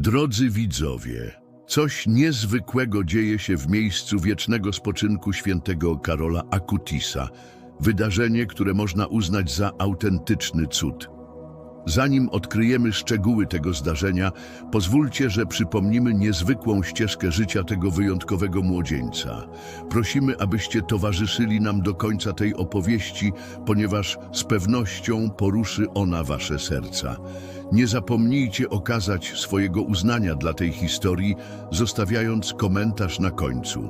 Drodzy widzowie, coś niezwykłego dzieje się w miejscu wiecznego spoczynku świętego Karola Akutisa. Wydarzenie, które można uznać za autentyczny cud. Zanim odkryjemy szczegóły tego zdarzenia, pozwólcie, że przypomnimy niezwykłą ścieżkę życia tego wyjątkowego młodzieńca. Prosimy, abyście towarzyszyli nam do końca tej opowieści, ponieważ z pewnością poruszy ona wasze serca. Nie zapomnijcie okazać swojego uznania dla tej historii, zostawiając komentarz na końcu.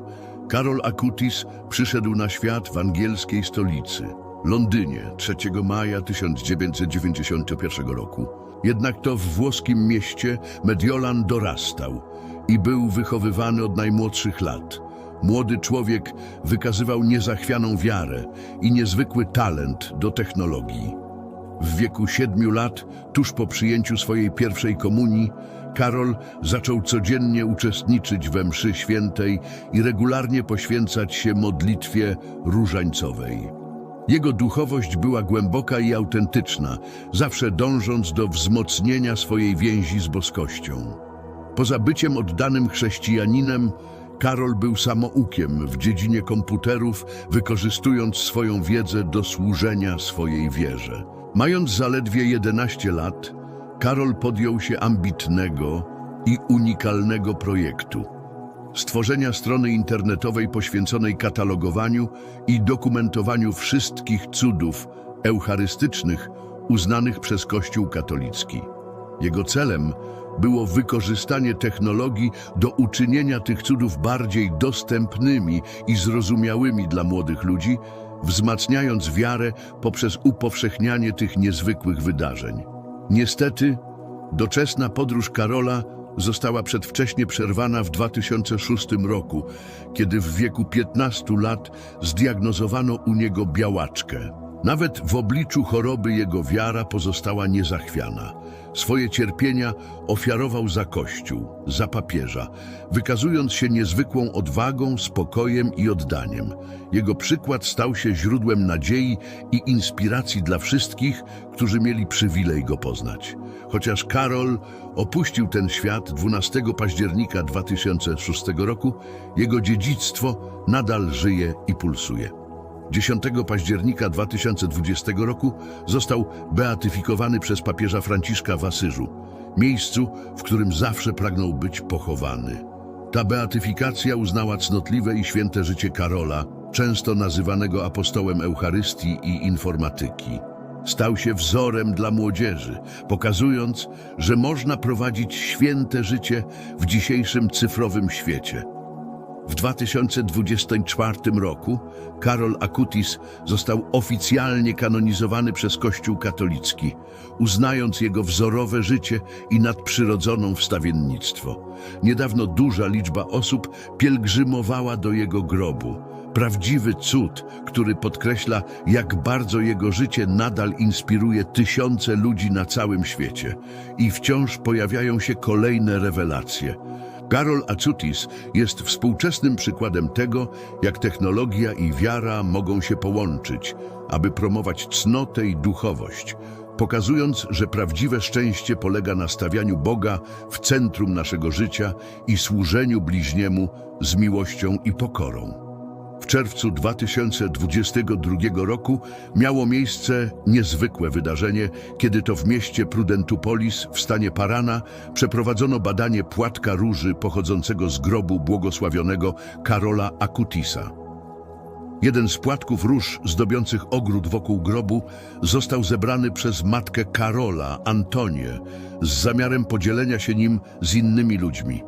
Karol Akutis przyszedł na świat w angielskiej stolicy. Londynie 3 maja 1991 roku. Jednak to w włoskim mieście Mediolan dorastał i był wychowywany od najmłodszych lat. Młody człowiek wykazywał niezachwianą wiarę i niezwykły talent do technologii. W wieku siedmiu lat, tuż po przyjęciu swojej pierwszej komunii, Karol zaczął codziennie uczestniczyć we mszy świętej i regularnie poświęcać się modlitwie różańcowej. Jego duchowość była głęboka i autentyczna, zawsze dążąc do wzmocnienia swojej więzi z boskością. Poza byciem oddanym chrześcijaninem, Karol był samoukiem w dziedzinie komputerów, wykorzystując swoją wiedzę do służenia swojej wierze. Mając zaledwie 11 lat, Karol podjął się ambitnego i unikalnego projektu stworzenia strony internetowej poświęconej katalogowaniu i dokumentowaniu wszystkich cudów eucharystycznych uznanych przez Kościół katolicki. Jego celem było wykorzystanie technologii do uczynienia tych cudów bardziej dostępnymi i zrozumiałymi dla młodych ludzi, wzmacniając wiarę poprzez upowszechnianie tych niezwykłych wydarzeń. Niestety, doczesna podróż Karola została przedwcześnie przerwana w 2006 roku, kiedy w wieku 15 lat zdiagnozowano u niego białaczkę. Nawet w obliczu choroby jego wiara pozostała niezachwiana. Swoje cierpienia ofiarował za Kościół, za papieża, wykazując się niezwykłą odwagą, spokojem i oddaniem. Jego przykład stał się źródłem nadziei i inspiracji dla wszystkich, którzy mieli przywilej go poznać. Chociaż Karol opuścił ten świat 12 października 2006 roku, jego dziedzictwo nadal żyje i pulsuje. 10 października 2020 roku został beatyfikowany przez papieża Franciszka w Asyżu, miejscu, w którym zawsze pragnął być pochowany. Ta beatyfikacja uznała cnotliwe i święte życie Karola, często nazywanego apostołem Eucharystii i informatyki. Stał się wzorem dla młodzieży, pokazując, że można prowadzić święte życie w dzisiejszym cyfrowym świecie. W 2024 roku Karol Akutis został oficjalnie kanonizowany przez Kościół katolicki, uznając jego wzorowe życie i nadprzyrodzoną wstawiennictwo. Niedawno duża liczba osób pielgrzymowała do jego grobu. Prawdziwy cud, który podkreśla, jak bardzo jego życie nadal inspiruje tysiące ludzi na całym świecie. I wciąż pojawiają się kolejne rewelacje. Karol Acutis jest współczesnym przykładem tego, jak technologia i wiara mogą się połączyć, aby promować cnotę i duchowość, pokazując, że prawdziwe szczęście polega na stawianiu Boga w centrum naszego życia i służeniu bliźniemu z miłością i pokorą. W czerwcu 2022 roku miało miejsce niezwykłe wydarzenie, kiedy to w mieście Prudentupolis w stanie Parana przeprowadzono badanie płatka róży pochodzącego z grobu błogosławionego Karola Akutisa. Jeden z płatków róż zdobiących ogród wokół grobu został zebrany przez matkę Karola, Antonię, z zamiarem podzielenia się nim z innymi ludźmi.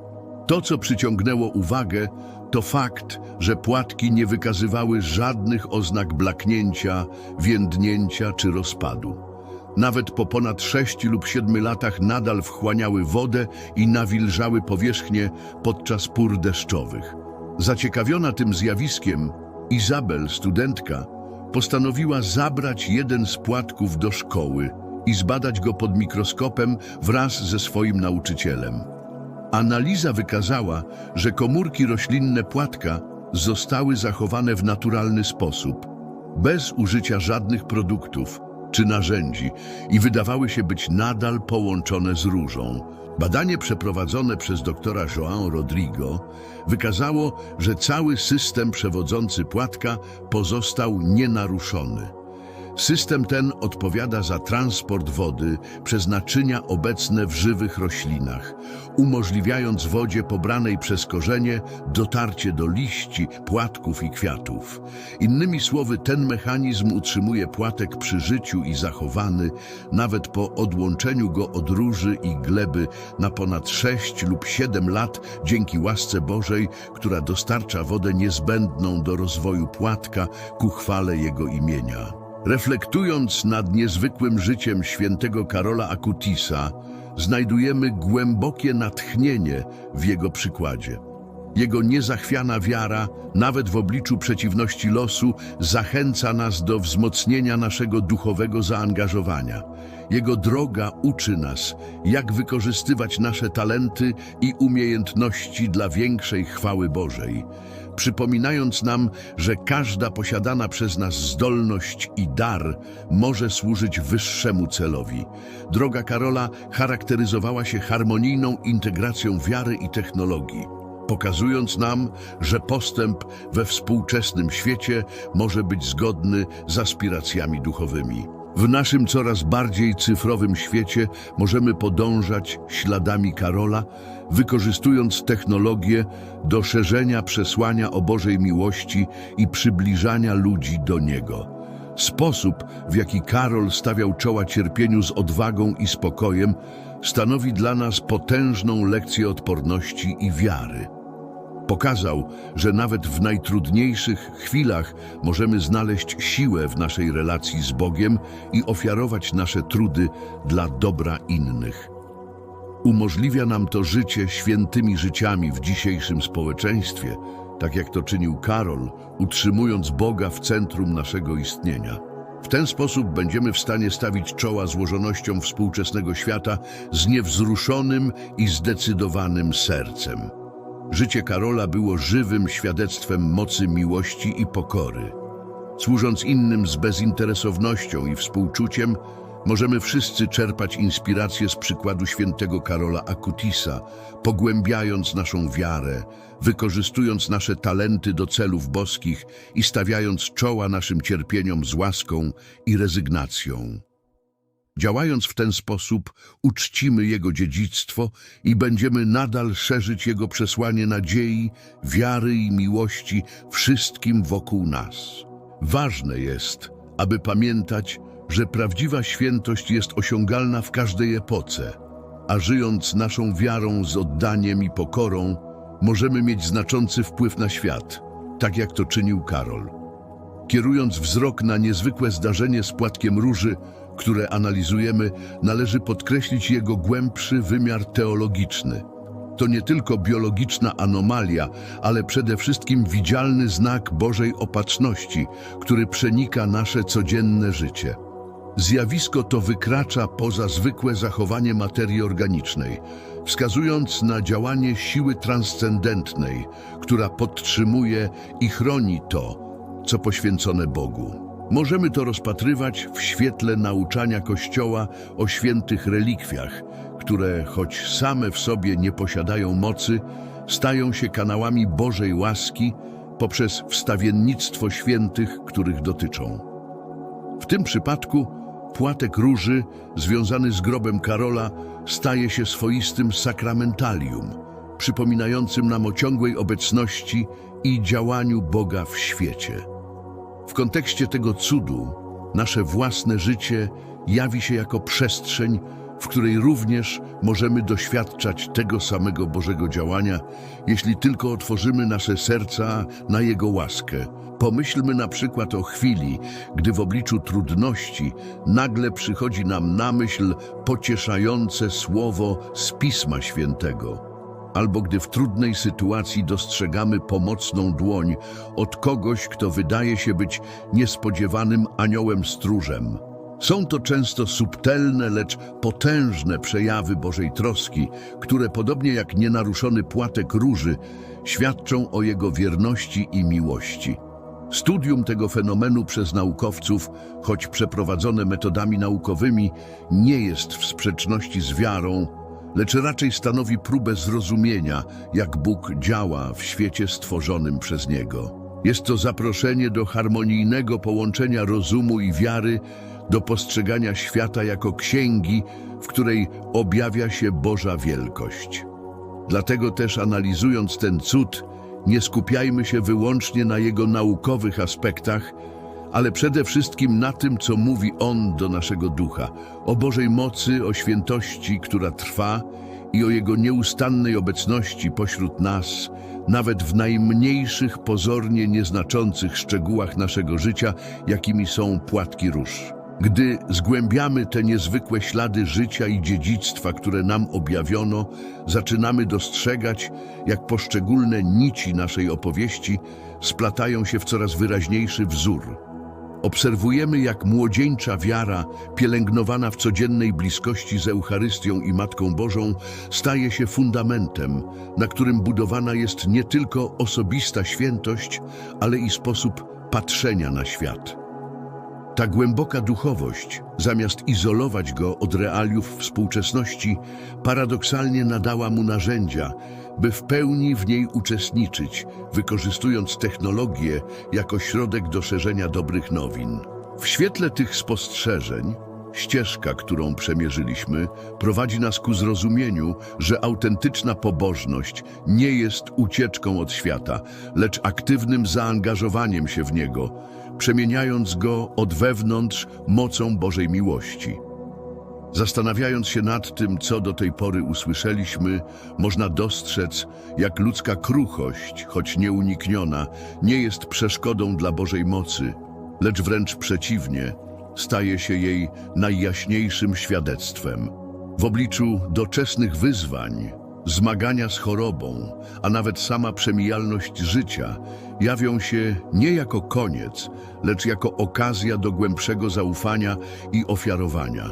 To, co przyciągnęło uwagę, to fakt, że płatki nie wykazywały żadnych oznak blaknięcia, więdnięcia czy rozpadu. Nawet po ponad 6 lub 7 latach nadal wchłaniały wodę i nawilżały powierzchnię podczas pór deszczowych. Zaciekawiona tym zjawiskiem, Izabel, studentka, postanowiła zabrać jeden z płatków do szkoły i zbadać go pod mikroskopem wraz ze swoim nauczycielem. Analiza wykazała, że komórki roślinne płatka zostały zachowane w naturalny sposób, bez użycia żadnych produktów, czy narzędzi i wydawały się być nadal połączone z różą. Badanie przeprowadzone przez doktora João Rodrigo wykazało, że cały system przewodzący płatka pozostał nienaruszony. System ten odpowiada za transport wody przez naczynia obecne w żywych roślinach, umożliwiając wodzie pobranej przez korzenie dotarcie do liści, płatków i kwiatów. Innymi słowy, ten mechanizm utrzymuje płatek przy życiu i zachowany, nawet po odłączeniu go od róży i gleby na ponad 6 lub 7 lat dzięki łasce Bożej, która dostarcza wodę niezbędną do rozwoju płatka ku chwale jego imienia. Reflektując nad niezwykłym życiem świętego Karola Akutisa, znajdujemy głębokie natchnienie w jego przykładzie. Jego niezachwiana wiara, nawet w obliczu przeciwności losu, zachęca nas do wzmocnienia naszego duchowego zaangażowania. Jego droga uczy nas, jak wykorzystywać nasze talenty i umiejętności dla większej chwały Bożej przypominając nam, że każda posiadana przez nas zdolność i dar może służyć wyższemu celowi. Droga Karola charakteryzowała się harmonijną integracją wiary i technologii, pokazując nam, że postęp we współczesnym świecie może być zgodny z aspiracjami duchowymi. W naszym coraz bardziej cyfrowym świecie możemy podążać śladami Karola, wykorzystując technologię do szerzenia przesłania o Bożej miłości i przybliżania ludzi do Niego. Sposób, w jaki Karol stawiał czoła cierpieniu z odwagą i spokojem, stanowi dla nas potężną lekcję odporności i wiary. Pokazał, że nawet w najtrudniejszych chwilach możemy znaleźć siłę w naszej relacji z Bogiem i ofiarować nasze trudy dla dobra innych. Umożliwia nam to życie świętymi życiami w dzisiejszym społeczeństwie, tak jak to czynił Karol, utrzymując Boga w centrum naszego istnienia. W ten sposób będziemy w stanie stawić czoła złożonościom współczesnego świata z niewzruszonym i zdecydowanym sercem. Życie Karola było żywym świadectwem mocy miłości i pokory. Służąc innym z bezinteresownością i współczuciem, możemy wszyscy czerpać inspirację z przykładu świętego Karola Akutisa, pogłębiając naszą wiarę, wykorzystując nasze talenty do celów boskich i stawiając czoła naszym cierpieniom z łaską i rezygnacją. Działając w ten sposób, uczcimy Jego dziedzictwo i będziemy nadal szerzyć Jego przesłanie nadziei, wiary i miłości wszystkim wokół nas. Ważne jest, aby pamiętać, że prawdziwa świętość jest osiągalna w każdej epoce, a żyjąc naszą wiarą z oddaniem i pokorą, możemy mieć znaczący wpływ na świat, tak jak to czynił Karol. Kierując wzrok na niezwykłe zdarzenie z płatkiem róży, które analizujemy, należy podkreślić jego głębszy wymiar teologiczny. To nie tylko biologiczna anomalia, ale przede wszystkim widzialny znak Bożej opatrzności, który przenika nasze codzienne życie. Zjawisko to wykracza poza zwykłe zachowanie materii organicznej, wskazując na działanie siły transcendentnej, która podtrzymuje i chroni to, co poświęcone Bogu. Możemy to rozpatrywać w świetle nauczania Kościoła o świętych relikwiach, które, choć same w sobie nie posiadają mocy, stają się kanałami Bożej łaski poprzez wstawiennictwo świętych, których dotyczą. W tym przypadku płatek róży związany z grobem Karola staje się swoistym sakramentalium, przypominającym nam o ciągłej obecności i działaniu Boga w świecie. W kontekście tego cudu nasze własne życie jawi się jako przestrzeń, w której również możemy doświadczać tego samego Bożego działania, jeśli tylko otworzymy nasze serca na Jego łaskę. Pomyślmy na przykład o chwili, gdy w obliczu trudności nagle przychodzi nam na myśl pocieszające słowo z Pisma Świętego albo gdy w trudnej sytuacji dostrzegamy pomocną dłoń od kogoś, kto wydaje się być niespodziewanym aniołem stróżem. Są to często subtelne, lecz potężne przejawy Bożej troski, które podobnie jak nienaruszony płatek róży świadczą o Jego wierności i miłości. Studium tego fenomenu przez naukowców, choć przeprowadzone metodami naukowymi, nie jest w sprzeczności z wiarą, lecz raczej stanowi próbę zrozumienia, jak Bóg działa w świecie stworzonym przez Niego. Jest to zaproszenie do harmonijnego połączenia rozumu i wiary, do postrzegania świata jako księgi, w której objawia się Boża wielkość. Dlatego też analizując ten cud, nie skupiajmy się wyłącznie na jego naukowych aspektach, ale przede wszystkim na tym, co mówi On do naszego ducha, o Bożej mocy, o świętości, która trwa i o Jego nieustannej obecności pośród nas, nawet w najmniejszych, pozornie nieznaczących szczegółach naszego życia, jakimi są płatki róż. Gdy zgłębiamy te niezwykłe ślady życia i dziedzictwa, które nam objawiono, zaczynamy dostrzegać, jak poszczególne nici naszej opowieści splatają się w coraz wyraźniejszy wzór. Obserwujemy, jak młodzieńcza wiara, pielęgnowana w codziennej bliskości z Eucharystią i Matką Bożą, staje się fundamentem, na którym budowana jest nie tylko osobista świętość, ale i sposób patrzenia na świat. Ta głęboka duchowość, zamiast izolować go od realiów współczesności, paradoksalnie nadała mu narzędzia, by w pełni w niej uczestniczyć, wykorzystując technologię jako środek do szerzenia dobrych nowin. W świetle tych spostrzeżeń, ścieżka, którą przemierzyliśmy, prowadzi nas ku zrozumieniu, że autentyczna pobożność nie jest ucieczką od świata, lecz aktywnym zaangażowaniem się w niego, przemieniając go od wewnątrz mocą Bożej miłości. Zastanawiając się nad tym, co do tej pory usłyszeliśmy, można dostrzec, jak ludzka kruchość, choć nieunikniona, nie jest przeszkodą dla Bożej mocy, lecz wręcz przeciwnie, staje się jej najjaśniejszym świadectwem. W obliczu doczesnych wyzwań, zmagania z chorobą, a nawet sama przemijalność życia jawią się nie jako koniec, lecz jako okazja do głębszego zaufania i ofiarowania.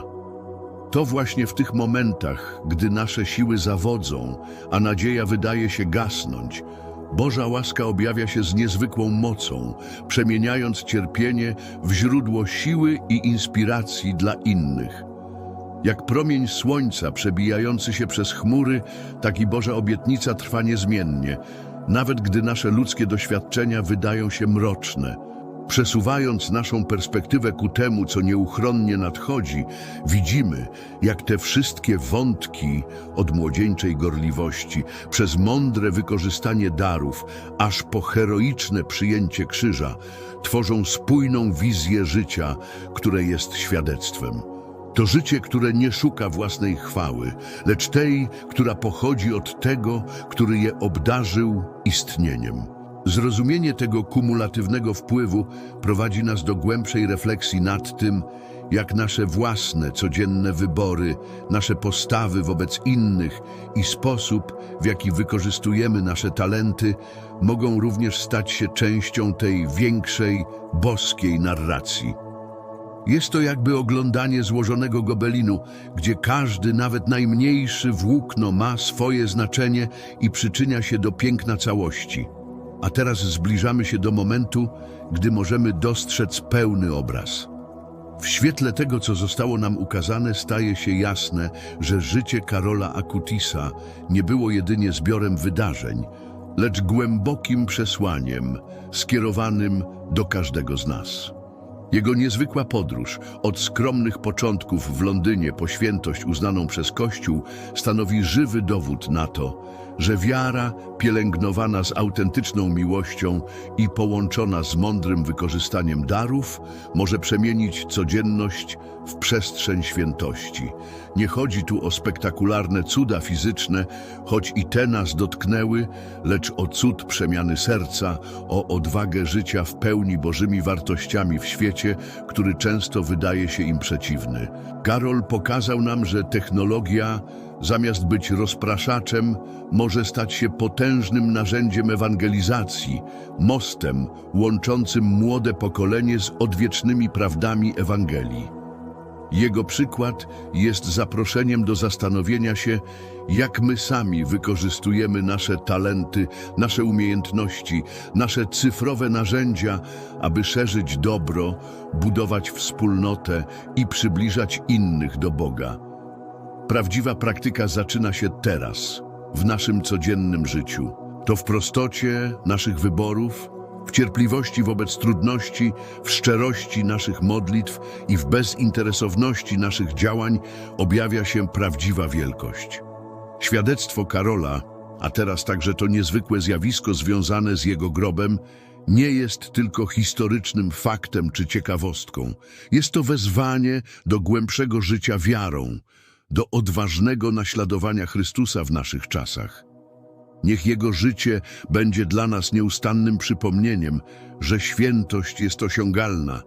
To właśnie w tych momentach, gdy nasze siły zawodzą, a nadzieja wydaje się gasnąć, Boża łaska objawia się z niezwykłą mocą, przemieniając cierpienie w źródło siły i inspiracji dla innych. Jak promień słońca przebijający się przez chmury, tak i Boża obietnica trwa niezmiennie, nawet gdy nasze ludzkie doświadczenia wydają się mroczne. Przesuwając naszą perspektywę ku temu, co nieuchronnie nadchodzi, widzimy, jak te wszystkie wątki od młodzieńczej gorliwości, przez mądre wykorzystanie darów, aż po heroiczne przyjęcie krzyża, tworzą spójną wizję życia, które jest świadectwem. To życie, które nie szuka własnej chwały, lecz tej, która pochodzi od tego, który je obdarzył istnieniem. Zrozumienie tego kumulatywnego wpływu prowadzi nas do głębszej refleksji nad tym, jak nasze własne codzienne wybory, nasze postawy wobec innych i sposób, w jaki wykorzystujemy nasze talenty, mogą również stać się częścią tej większej, boskiej narracji. Jest to jakby oglądanie złożonego gobelinu, gdzie każdy, nawet najmniejszy włókno ma swoje znaczenie i przyczynia się do piękna całości. A teraz zbliżamy się do momentu, gdy możemy dostrzec pełny obraz. W świetle tego, co zostało nam ukazane, staje się jasne, że życie Karola Akutisa nie było jedynie zbiorem wydarzeń, lecz głębokim przesłaniem skierowanym do każdego z nas. Jego niezwykła podróż od skromnych początków w Londynie po świętość uznaną przez Kościół stanowi żywy dowód na to, że wiara pielęgnowana z autentyczną miłością i połączona z mądrym wykorzystaniem darów może przemienić codzienność w przestrzeń świętości. Nie chodzi tu o spektakularne cuda fizyczne, choć i te nas dotknęły, lecz o cud przemiany serca, o odwagę życia w pełni Bożymi wartościami w świecie, który często wydaje się im przeciwny. Karol pokazał nam, że technologia, zamiast być rozpraszaczem, może stać się potężnym narzędziem ewangelizacji, mostem łączącym młode pokolenie z odwiecznymi prawdami Ewangelii. Jego przykład jest zaproszeniem do zastanowienia się, jak my sami wykorzystujemy nasze talenty, nasze umiejętności, nasze cyfrowe narzędzia, aby szerzyć dobro, budować wspólnotę i przybliżać innych do Boga. Prawdziwa praktyka zaczyna się teraz, w naszym codziennym życiu. To w prostocie naszych wyborów, w cierpliwości wobec trudności, w szczerości naszych modlitw i w bezinteresowności naszych działań objawia się prawdziwa wielkość. Świadectwo Karola, a teraz także to niezwykłe zjawisko związane z jego grobem, nie jest tylko historycznym faktem czy ciekawostką. Jest to wezwanie do głębszego życia wiarą, do odważnego naśladowania Chrystusa w naszych czasach. Niech Jego życie będzie dla nas nieustannym przypomnieniem, że świętość jest osiągalna,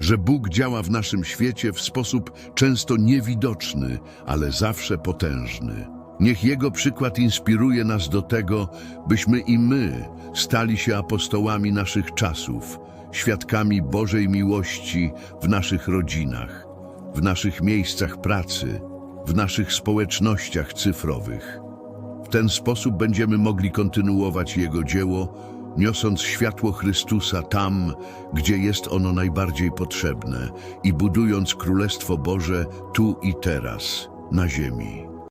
że Bóg działa w naszym świecie w sposób często niewidoczny, ale zawsze potężny. Niech Jego przykład inspiruje nas do tego, byśmy i my stali się apostołami naszych czasów, świadkami Bożej miłości w naszych rodzinach, w naszych miejscach pracy, w naszych społecznościach cyfrowych. W ten sposób będziemy mogli kontynuować Jego dzieło, niosąc światło Chrystusa tam, gdzie jest ono najbardziej potrzebne i budując Królestwo Boże tu i teraz, na ziemi.